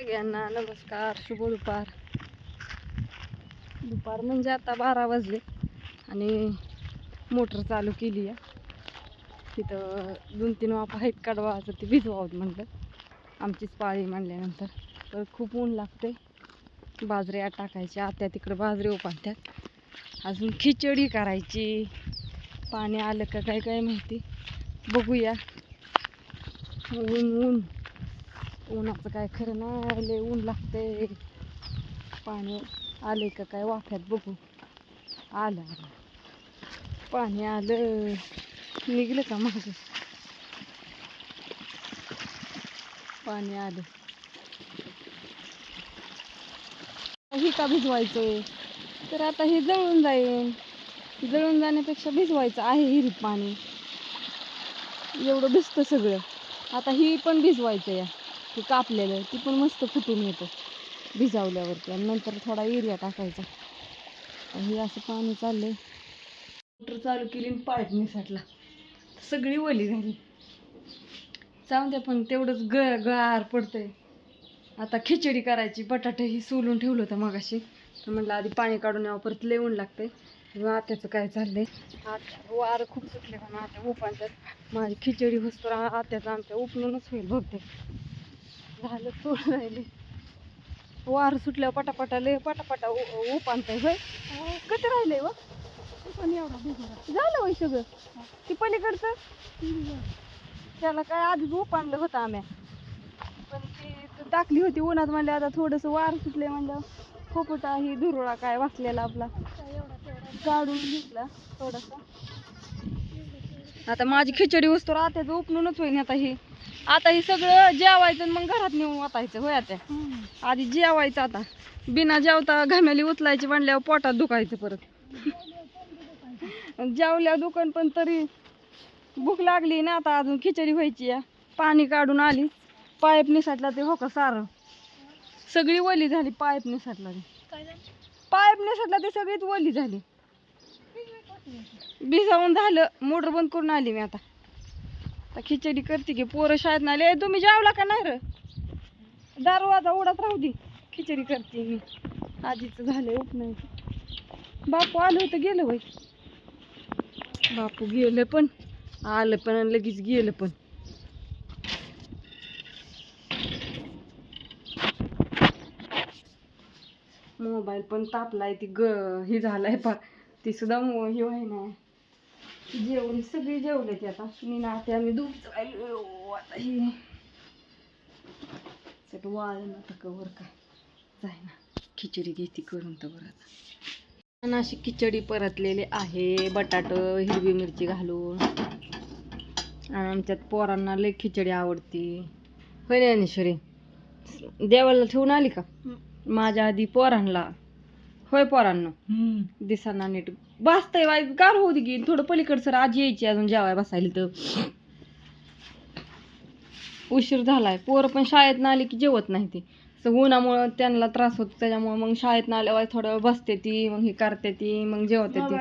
सगळ्यांना नमस्कार शुभ दुपार. दुपार म्हणजे आता बारा वाजले आणि मोटर चालू केली आहे. तिथं दोन तीन वाप आहेत कडवा तर ते भिजवावत म्हणलं. आमचीच पाळी म्हणल्यानंतर तर खूप ऊन लागते बाजऱ्या टाकायच्या आत्या तिकडं बाजरी उपाडतात अजून खिचडी करायची. पाणी आलं का काय काय माहिती. बघूया. ऊन ऊन. उन्हाचं काय खरं नाही लय ऊन लागते पाणी आले का काय वाफ्यात बघू. आलं आलं. पाणी आलं. निघलं का माझ पाणी आलं. ही का भिजवायचं तर आता हे जळून जाईल जळून जाण्यापेक्षा भिजवायचं आहे हिरीत पाणी. एवढं भिजतं सगळं. आता ही पण भिजवायचं या ते कापलेलं ती पण मस्त फुटून येतं भिजावल्यावरती. आणि नंतर थोडा एरिया टाकायचा. हे असं पाणी चाललंय. मोटर चालू केली आणि पाईप निसटला सगळी ओली झाली. जाऊन द्या पण तेवढंच ग गार पडतंय. आता खिचडी करायची बटाटे ही सोलून ठेवलं होतं मगाशी. तर म्हटलं आधी पाणी काढून यावं परत लेवून लागतंय. मग आत्याचं काय चाललंय? आता वारं खूप सुटले पण आत्या उपांच्यात माझी खिचडी होस्तर आत्याचं आमच्या उपलूनच होईल बहुतेक. झालं सोडून राहिले. वार सुटल्यावर पटापटा लय पटापटा उपानताय होय. कधी राहिले व. पण एवढा झालं होय सगळं. ती पलीकडचं? त्याला काय आधीच उपानलं होतं आम्ही पण ती टाकली होती उन्हात म्हणल्या आता थोडंसं वार सुटले म्हणलं खोपटा ही धुरोळा काय वाचलेला आपला. काढून घेतला थोडासा. आता माझी खिचडी वस्तू राहते उपणूनच होईन आता ही. आता हे सगळं जेवायचं आणि मग घरात नेऊन वाटायचं होय आता आधी जेवायचं आता. बिना जेवता घामेली उचलायची म्हणल्यावर पोटात दुखायचं परत. जेवल्या दुकान पण तरी भूक लागली ना आता अजून खिचडी व्हायची आहे. पाणी काढून आली. पाईप निसटला ते हो का सारं? सगळी वली झाली पाईप निसटला ते. पाईप निसटला ते सगळीच वली झाली. भिजावून झालं मोटर बंद करून आली मी आता. आता खिचडी करते की पोरं शाळेत नाही आले तुम्ही जेवला का नाही र? दारवाजा उडत राहू दे खिचडी करते मी. आजीचं झालंय नाही बापू आलं होतं गेलं बाई बापू गेलं पण आलं पण आणि लगेच गेलं पण. मोबाईल पण तापलाय ती ग हे झालाय पा ती सुद्धा मो हे व्हाय नाही जेवण सगळी जेवले ते आता. मी ना ते आम्ही दूध राहिलो. आता हे. वाळलं आता कवर काय. जाय ना खिचडी घेते करून तर बरं आता. अशी खिचडी परतलेली आहे. बटाट हिरवी मिरची घालून. आणि आमच्यात पोरांना लय खिचडी आवडती. होय ना ज्ञानेश्वरी? देवाला ठेवून आली का? माझ्या आधी पोरांना होय पोरांना. दिसाना नीट. बसतंय वाईट गार होऊ दे की. थोडं पलीकडं सर आजी यायची अजून जेवाय बसायला तर. उशीर झालाय. पोरं पण शाळेत आली की जेवत नाही ती. असं उन्हामुळं त्यांना त्रास होतो त्याच्यामुळं मग शाळेत आल्यावर थोडं वेळ बसते ती मग हे करते ती मग जेवते ती.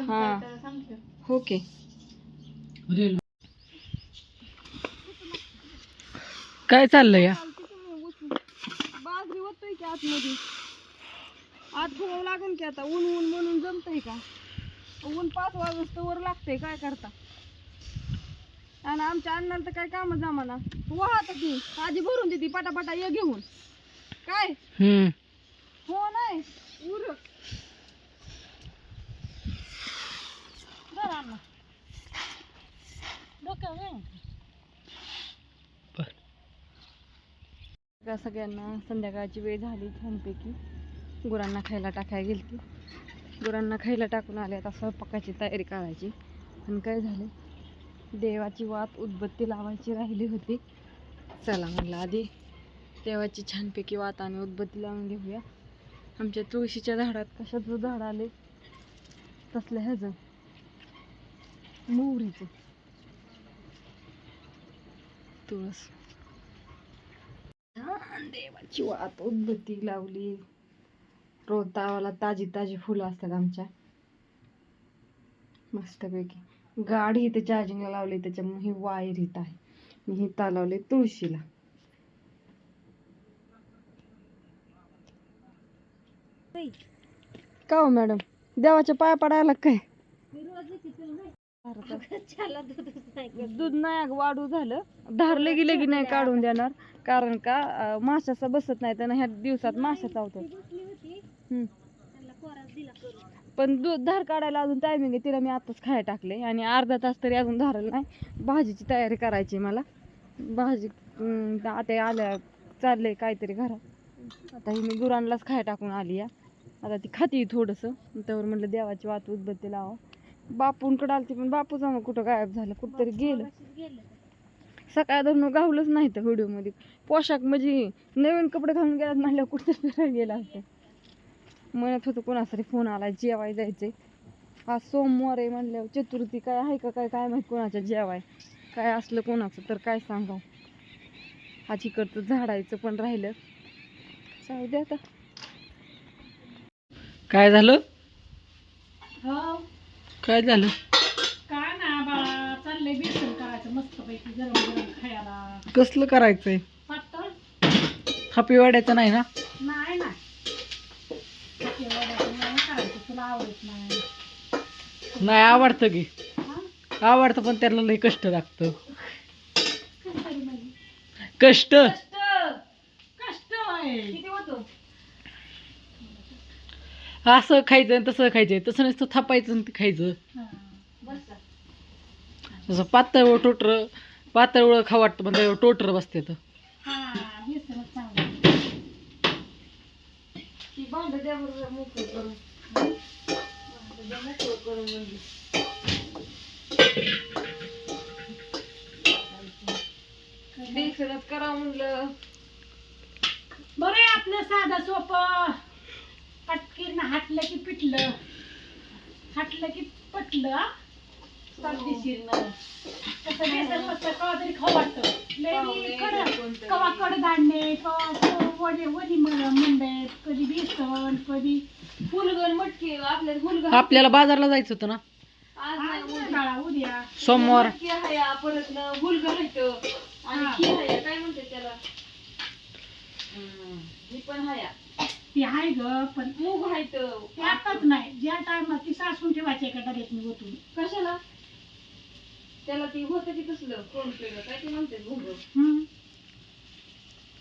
हा. ओके काय चाललंय या? बाजरी होतोय की आतमध्ये. आत ठेवावं लागेल की आता? ऊन ऊन म्हणून जमतंय का? ऊन पाच वाजता वर लागतंय काय करता? आणि आमच्या अण्णाला तर काय काम जमाना? वाहत ती. आधी भरून देते पटापटा ये घेऊन. काय? हो नाही? उर. का सगळ्यांना संध्याकाळची वेळ झाली छानपैकी? गुरांना खायला टाकायला गेलती. गुरांना खायला टाकून आले आता स्वयंपाकाची तयारी करायची. आणि काय झालं? देवाची वात उदबत्ती लावायची राहिली होती. चला म्हणलं आधी देवाची छानपैकी वात आणि उदबत्ती लावून घेऊया. आमच्या तुळशीच्या झाडात कशाचं झाड आले? तसलं ह्याचं. मोहरीचं. तुळस. छान देवाची वात उदबत्ती लावली. रोज दावाला ताजी ताजी फुलं असतात आमच्या. मस्तपैकी. गाडी इथे चार्जिंगला लावली त्याच्यामुळे ही वायर इथं आहे. मी ही लावले तुळशीला. का हो मॅडम? देवाच्या पाया पडायला काय? दूध नाही वाढू झालं. धारले गेले की नाही काढून देणार? कारण का माशाचा बसत नाही त्यांना ह्या दिवसात माशा चावतात पण दूध धार काढायला अजून टायमिंग आहे तिला मी आताच खायला टाकले आणि अर्धा तास तरी अजून धारलं नाही. भाजीची तयारी करायची मला. भाजी अं, आता आल्या चाललंय काहीतरी घरात. आता ही मी गुरांनाच खायला टाकून आली या आता ती खाती थोडंसं. त्यावर म्हटलं देवाची वात उदबत्ती लावा. बापूंकडे आलती पण बापू जाऊन कुठं गायब झालं? कुठंतरी गेलं. सकाळ धरून गावलंच नाही तर व्हिडिओमध्ये. पोशाख म्हणजे नवीन कपडे घालून गेलात म्हणल्यावर कुठं फिरायला गेला असतं. म्हणत होतं कोणाचा तरी फोन आला जेवाय जायचंय. आज सोमवार आहे म्हणल्यावर चतुर्थी काय आहे का काय? काय माहीत कोणाच्या जेवाय. काय असलं कोणाचं तर काय सांगाव? आज इकडचं झाडायचं पण राहिलं. जाऊ दे आता. काय झालं? हो. काय झालं? काय ना बाळा चाललंय बेसन करायचं मस्त पैकी गरम गरम खायला. कसलं करायचंय? पातळ? थापी वाड्याचं नाही ना? नाही ना तुला आवडत नाही. नाही आवडतं की? आवडतं पण त्याला लई कष्ट लागतं. कसं तरी म्हणजे? कष्ट. कष्ट. आहे. किती होतो? असं खायचं आणि तसं खायचं. तसं नसतं थापायचं आणि ते खायचं. हा. बस. जसं पातळ टोटर पातळ खावं वाटतं म्हणजे टोटर बसते तर. हा बेसनच चांगलं. ती भांड द्या बरोबर मोकळं करून. भांडं मोकळं करून म्हणजे बेसनच करा म्हणलं. बरं आहे आपलं साधं सोपं. पटकीन हाटलं की पिटलं. हाटलं की पटलं. तसं बेसन मस्त कवा तरी खाऊ वाटतं लय कडं. कवा कडधान्य कवा वडी वडी मंडळ कधी बेसन कधी फुलगण मटकी आपल्याला फुलगण आपल्याला बाजारला जायचं होतं ना आज नाही आज उद्या. सोमवार मटकी आहे परत न फुलगण आहे आणि हा. खीर आहे काय म्हणते त्याला ही पण आहे ती आहे ग पण मूग आहे ते आताच नाही ज्या टायमात ती सासून ठेवायची एका डब्यात मी ओतून कशाला त्याला ती होतं की कसलं कोण केलं काय ते म्हणते? भोग हम्म.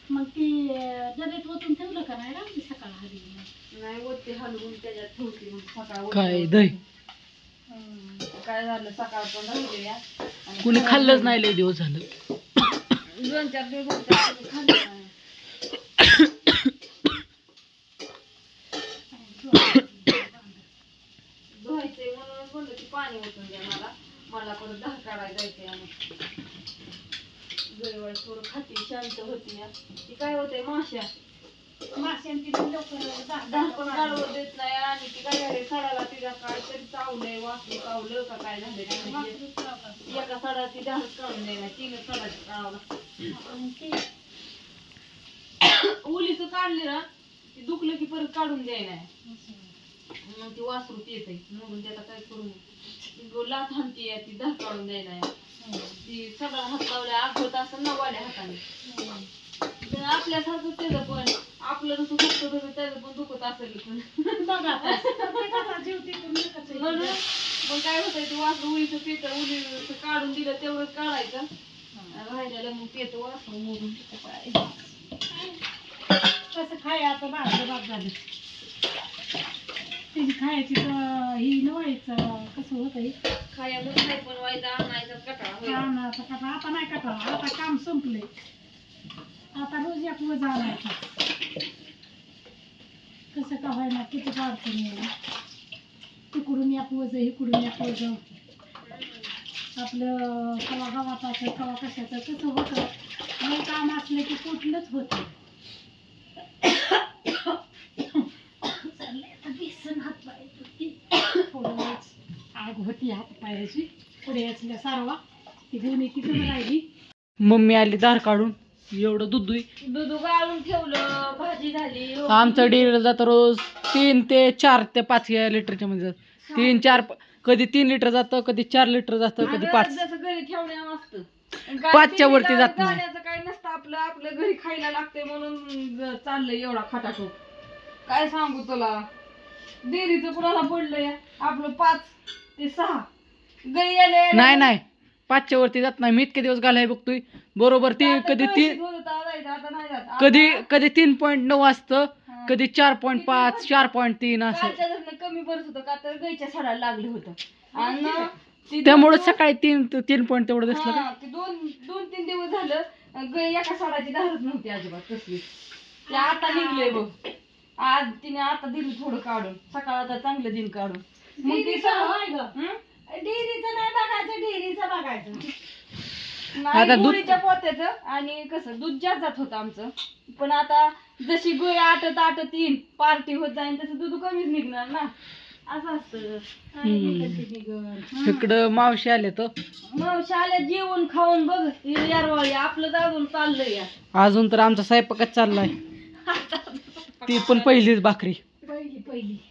मग ती डब्यात ओतून ठेवलं का नाही राहते सकाळ हरी नाही वरती हलवून त्याच्यात ठेवते मग सकाळ काय दही? काय झालं? सकाळ पण राहिले आणि कुणी खाल्लंच नाही लय दिवस झालं. दोन चार दिवस होते, खाल्लं नाही. धुवायचंय म्हणूनच म्हणलं की पाणी ओतून द्या. मला परत दहा काढायला जायचंय आणि थोडं खाती शांत होती या. ती काय होते माश्या. माश्यांची ती लवकर दहा पण काढवत देत नाही आणि ती काय झाले सडाला तिला काय तरी चावलंय वासरू चावलं का काय झालं. एका सडा ती दहाच काढून द्यायला सडाची उलीच काढली ना ती दुखलं की परत काढून द्यायला. मग ती वासरू येते म्हणून त्याला काय करू ती लाथ हाणती ती दहा काढून द्यायला. ती सगळा हात लावल्या आठवत असं ना वाल्या हाताने. तर आपल्यासारखं त्याचं पण आपलं जसं दुखत तसं त्याचं पण दुखत असेल पण. बघा म्हणून मग काय होतंय ते वासर उलीचं पेट उली काढून दिलं तेवढं काढायचं. राहिलेलं मग पेट वासर मोडून तिथं खाय आता खायचं बाप झालं. त्याची खायची तर ही नवायचं कसं होतं हे? खायला नाही पण व्हायचा आणायचा कटाळा होईल. आता नाही कथा आता काम संपलंय. आता रोज एक वजा आणायचं. कसं का व्हायना किती अडचणी आहे तिकडून एक वज इकडून एक वज आपलं कवा गावाचं कवा कशाचं कसं होतं. नाही काम असलं की कुठलंच होतं चाललंय आता बेसन हात पायाची थोडं वेळच आग होती हात पायाची. पुढे असल्या सारवा. ती दोन्ही तिथं राहिली. मम्मी आली दार काढून. एवढं दूध दुई दूध गाळून ठेवलं भाजी झाली आमचं डेअरीला जातं रोज. तीन ते चार ते पाच या लिटरच्या मध्ये जातं. तीन चार कधी तीन लिटर जातं कधी चार लिटर जातं कधी पाच. जसं घरी ठेवण्या असतं. काय पाचच्या ते वरती जात नाही. काय नसतं. आपलं आपलं घरी खायला लागतंय म्हणून चाललंय एवढा खटाटो. काय सांगू तुला? डेअरीचं कुणाला पडलंय? आपलं पाच ते सहा. नाही नाही. पाचच्या वरती जात नाही. मी इतके दिवस घालाय बघतोय. बरोबर ती कधी तीन आता नाही जात. कधी कधी तीन पॉईंट नऊ असतं हा. कधी चार पॉईंट पाच चार पॉईंट तीन असं. कालच्या धरणं कमी बरत होतं का तर गाईच्या सडायला लागलं होतं. आणि ती त्यामुळे दोन- सकाळी तीन तीन पॉईंट तेवढं दिसलं का? हा, ते दोन दोन तीन दिवस झालं. गाय एका सडाची नव्हती अजिबात ते आता निघले बघ. आज तिने आता दिली थोडं काढून. सकाळ आता चांगलं दिन काढून. मग ती होय गं. डेअरीचं नाही बघायचं डेअरीचं बघायचं. आता नाही दूध- गुळीच्या पोत्याचं आणि कसं दूध जात जात होतं आमचं. पण आता जशी गुळी आटत आटत पार्टी होत जाईल तसं दूध कमीच निघणार ना. असं असतं ते. इकडं मावशी आले तर? मग शाळेत जेवण खाऊन बघ यारवाळी आपलं जाऊन चाललंय या अजून तर आमचा स्वयंपाकच चाललाय. ती पण पहिलीच भाकरी. पहिली पहिली.